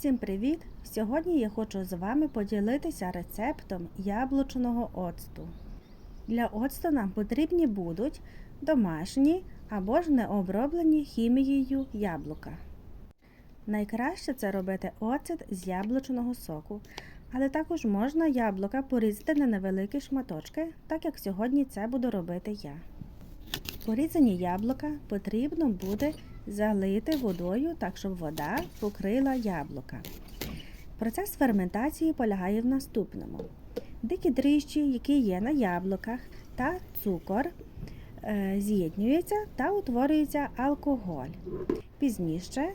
Всім привіт! Сьогодні я хочу з вами поділитися рецептом яблучного оцту. Для оцту нам потрібні будуть домашні або ж необроблені хімією яблука. Найкраще це робити оцет з яблучного соку, але також можна яблука порізати на невеликі шматочки, так як сьогодні це буду робити я. Порізані яблука потрібно буде залити водою, так щоб вода покрила яблука. Процес ферментації полягає в наступному: дикі дріжджі, які є на яблуках, та цукор е, з'єднюються та утворюється алкоголь. Пізніше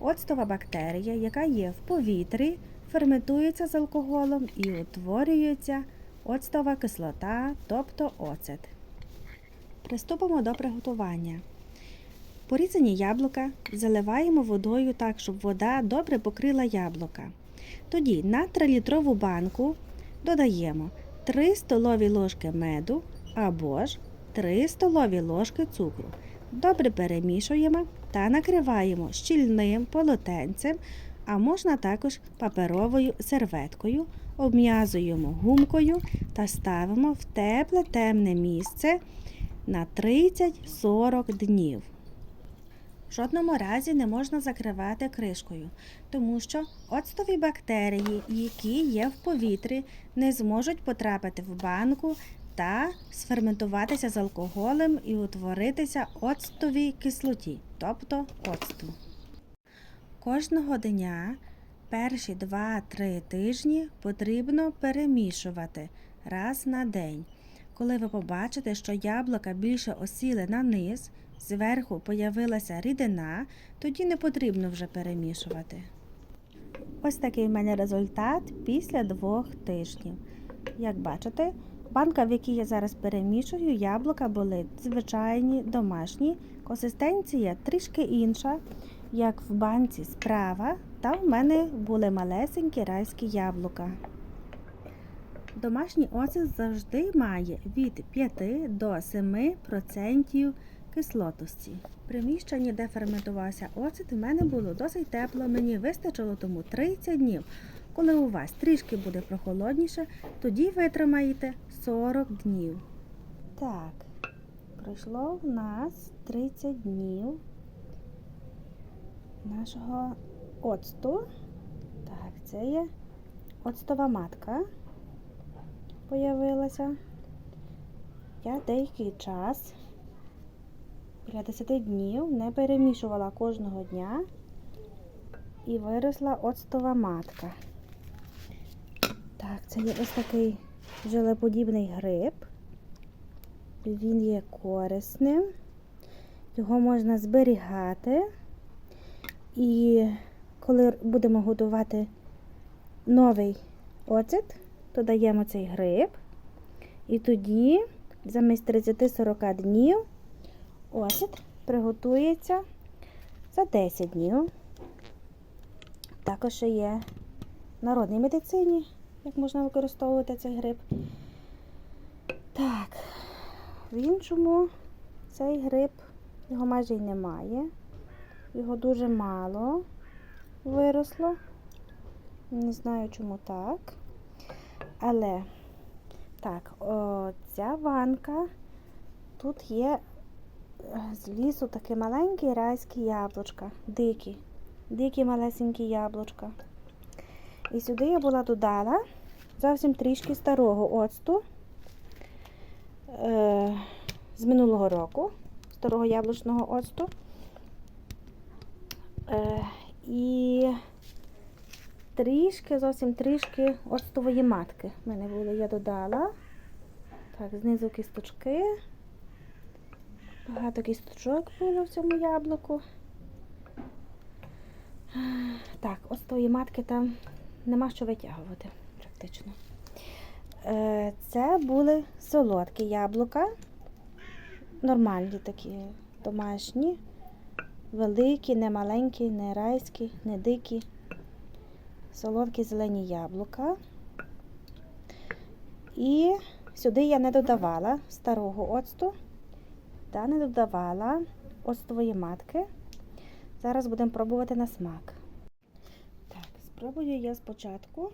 оцтова бактерія, яка є в повітрі, ферментується з алкоголем і утворюється оцтова кислота, тобто оцет. Приступимо до приготування. Порізані яблука заливаємо водою так, щоб вода добре покрила яблука. Тоді на 3-літрову банку додаємо 3 столові ложки меду або ж 3 столові ложки цукру. Добре перемішуємо та накриваємо щільним полотенцем, а можна також паперовою серветкою, обм'язуємо гумкою та ставимо в тепле темне місце на 30-40 днів. В жодному разі не можна закривати кришкою, тому що оцтові бактерії, які є в повітрі, не зможуть потрапити в банку та сферментуватися з алкоголем і утворитися оцтовій кислоті, тобто оцту. Кожного дня перші 2-3 тижні потрібно перемішувати раз на день. Коли ви побачите, що яблука більше осіли на низ, зверху появилася рідина, тоді не потрібно вже перемішувати. Ось такий в мене результат після двох тижнів. Як бачите, банка, в якій я зараз перемішую, яблука були звичайні, домашні, консистенція трішки інша, як в банці справа, та в мене були малесенькі райські яблука. Домашній оцет завжди має від 5 до 7% кислотості. В приміщенні, де ферментувався оцет, в мене було досить тепло, мені вистачило тому 30 днів. Коли у вас трішки буде прохолодніше, тоді витримаєте 40 днів. Так, пройшло в нас 30 днів нашого оцту. Так, це є оцтова матка появилася. Я деякий час, біля 10 днів, не перемішувала кожного дня і виросла оцтова матка. Так, це є ось такий желеподібний гриб. Він є корисним, його можна зберігати. І коли будемо готувати новий оцет, додаємо цей гриб. І тоді, замість 30-40 днів, оцет приготується за 10 днів. Також ще є в народній медицині, як можна використовувати цей гриб. Так, в іншому цей гриб, його майже й немає. Його дуже мало виросло. Не знаю, чому так. Але, так, о, ця ванка, тут є з лісу таке маленькі райські яблучка, дикі, дикі малесенькі яблучка. І сюди я була додала зовсім трішки старого оцту е, з минулого року, старого яблучного оцту. Е, і трішки, зовсім трішки оцтової матки. В мене було, я додала. Так, знизу кісточки. Багато кісточок було в цьому яблуку. Так, оцтової матки там нема що витягувати, практично. Е, Це були солодкі яблука. Нормальні такі домашні. Великі, не маленькі, не райські, не дикі солодкі зелені яблука. І сюди я не додавала старого оцту, та не додавала оцтової матки. Зараз будемо пробувати на смак. Так, Спробую я спочатку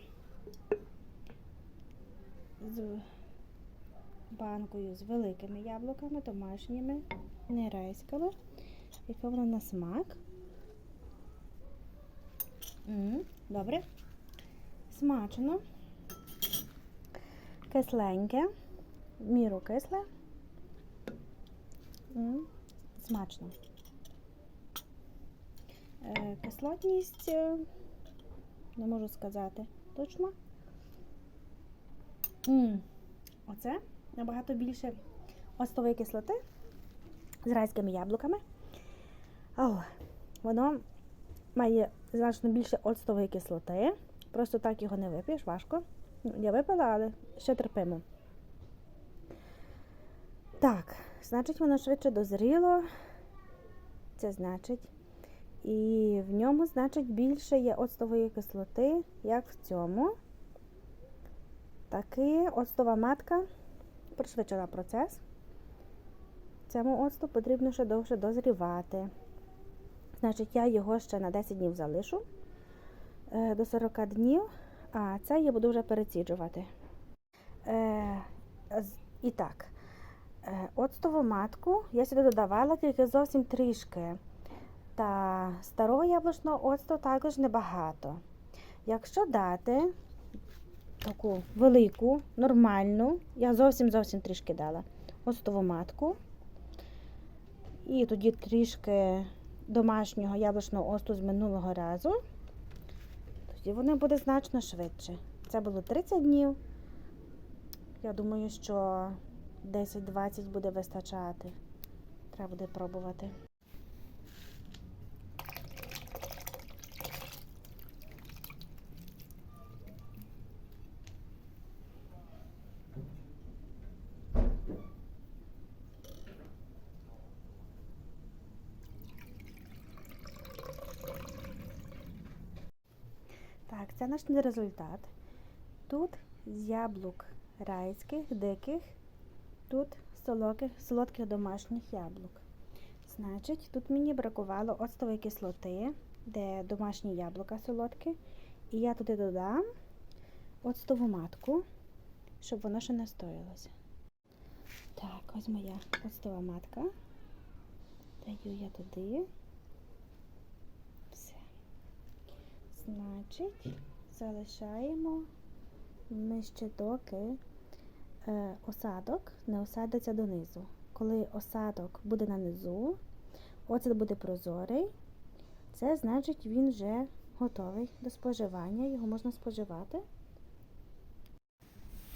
з банкою з великими яблуками, домашніми, не райськими. Яке воно на смак. М, Добре. Смачно. Кисленьке. Міру кисле. М, Смачно. Е, Кислотність е, не можу сказати точно. М, Оце набагато більше оцтової кислоти з райськими яблуками. О, воно має значно більше оцтової кислоти. Просто так його не вип'єш, важко. Ну, Я випила, але ще терпимо. Так, значить, воно швидше дозріло. Це значить. І в ньому, значить, більше є оцтової кислоти, як в цьому. Таки оцтова матка пришвидшила процес. Цьому оцту потрібно ще довше дозрівати. Значить, я його ще на 10 днів залишу е, до 40 днів, а це я буду вже переціджувати. Е, і так, е, оцтову матку я сюди додавала тільки зовсім трішки. Та старого яблучного оцту також небагато. Якщо дати таку велику, нормальну, я зовсім зовсім трішки дала оцтову матку. І тоді трішки домашнього яблучного осту з минулого разу. Тоді воно буде значно швидше. Це було 30 днів. Я думаю, що 10-20 буде вистачати. Треба буде пробувати. Так, це наш результат. Тут з яблук райських, диких, тут солодких, солодких домашніх яблук. Значить, тут мені бракувало оцтової кислоти, де домашні яблука солодкі. І я туди додам оцтову матку, щоб воно ще не стоїлося. Так, ось моя оцтова матка. Даю я туди. Значить, залишаємо ми ще доки е, осадок не осадиться донизу. Коли осадок буде на низу, оцет буде прозорий, це значить він вже готовий до споживання, його можна споживати.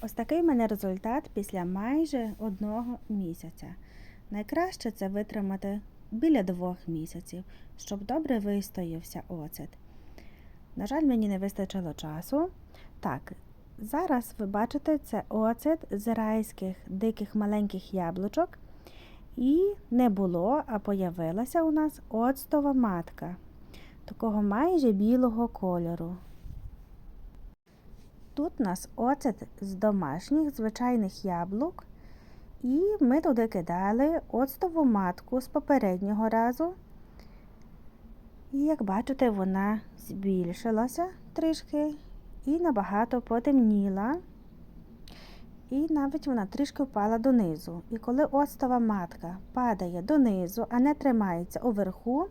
Ось такий в мене результат після майже одного місяця. Найкраще це витримати біля двох місяців, щоб добре вистоявся оцет. На жаль, мені не вистачило часу. Так, зараз ви бачите, це оцет з райських диких маленьких яблучок. І не було, а появилася у нас оцтова матка, такого майже білого кольору. Тут у нас оцет з домашніх звичайних яблук. І ми туди кидали оцтову матку з попереднього разу. І як бачите, вона збільшилася трішки і набагато потемніла. І навіть вона трішки впала донизу. І коли оцтова матка падає донизу, а не тримається уверху,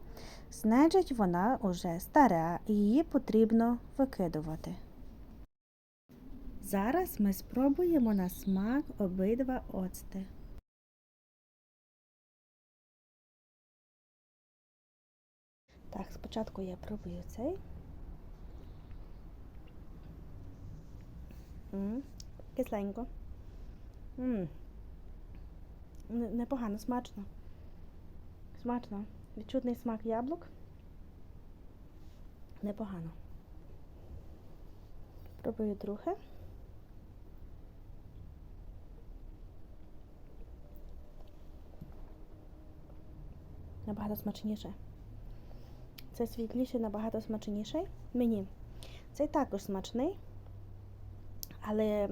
значить вона вже стара і її потрібно викидувати. Зараз ми спробуємо на смак обидва оцти. Так, спочатку я пробую цей. М, Кисленько. М. Не- Непогано, смачно. Смачно. Відчутний смак яблук. Непогано. Пробую друге. Набагато смачніше. Це світліший, набагато смачніший. Мені. Цей також смачний, але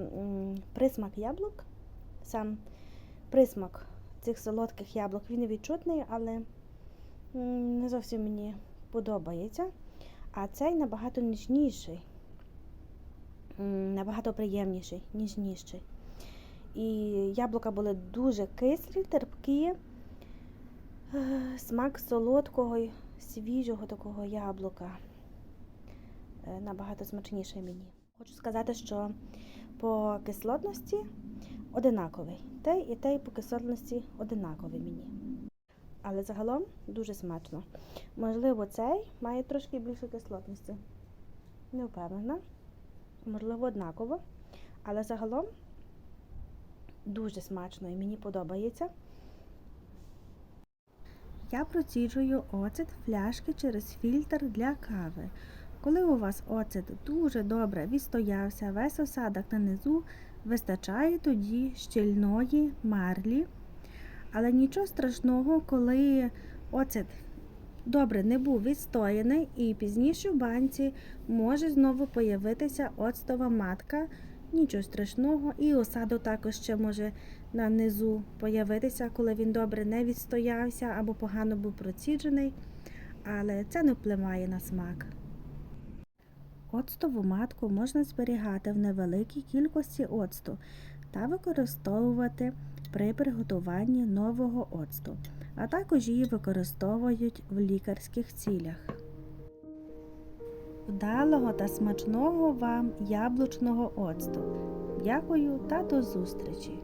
присмак яблук, сам присмак цих солодких яблук, він відчутний, але не зовсім мені подобається. А цей набагато ніжніший, набагато приємніший, ніжніший. І яблука були дуже кислі, терпкі, смак солодкого, свіжого такого яблука. Е, Набагато смачніше мені. Хочу сказати, що по кислотності одинаковий. Той і той по кислотності одинаковий мені. Але загалом дуже смачно. Можливо, цей має трошки більше кислотності. Не впевнена. Можливо, однаково. Але загалом дуже смачно і мені подобається. Я проціджую оцет фляшки через фільтр для кави. Коли у вас оцет дуже добре відстоявся, весь осадок на низу, вистачає тоді щільної марлі. Але нічого страшного, коли оцет добре не був відстояний, і пізніше в банці може знову появитися оцтова матка. Нічого страшного, і осадок також ще може на низу появитися, коли він добре не відстоявся або погано був проціджений, але це не впливає на смак. Оцтову матку можна зберігати в невеликій кількості оцту та використовувати при приготуванні нового оцту, а також її використовують в лікарських цілях. Вдалого та смачного вам яблучного оцту. Дякую та до зустрічі!